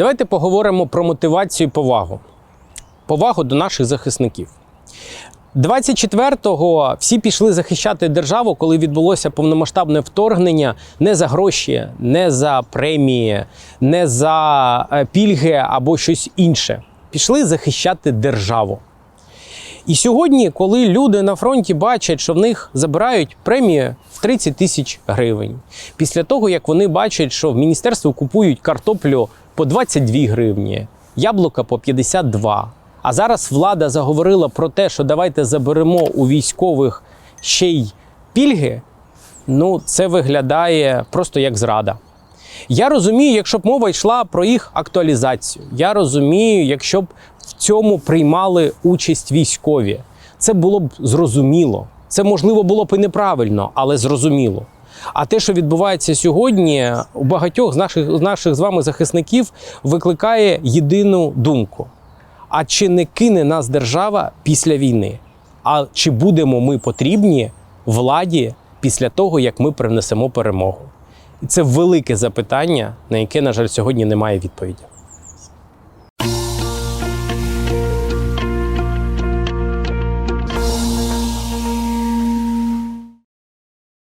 Давайте поговоримо про мотивацію і повагу. Повагу до наших захисників. 24-го всі пішли захищати державу, коли відбулося повномасштабне вторгнення не за гроші, не за премії, не за е, пільги або щось інше. Пішли захищати державу. І сьогодні, коли люди на фронті бачать, що в них забирають премію в 30 тисяч гривень, після того як вони бачать, що в міністерстві купують картоплю по 22 гривні, яблука по 52. А зараз влада заговорила про те, що давайте заберемо у військових ще й пільги. Ну, це виглядає просто як зрада. Я розумію, якщо б мова йшла про їх актуалізацію. Я розумію, якщо б в цьому приймали участь військові. Це було б зрозуміло. Це можливо було б і неправильно, але зрозуміло. А те, що відбувається сьогодні, у багатьох з наших, з наших з вами захисників викликає єдину думку: а чи не кине нас держава після війни? А чи будемо ми потрібні владі після того, як ми принесемо перемогу? І це велике запитання, на яке, на жаль, сьогодні немає відповіді.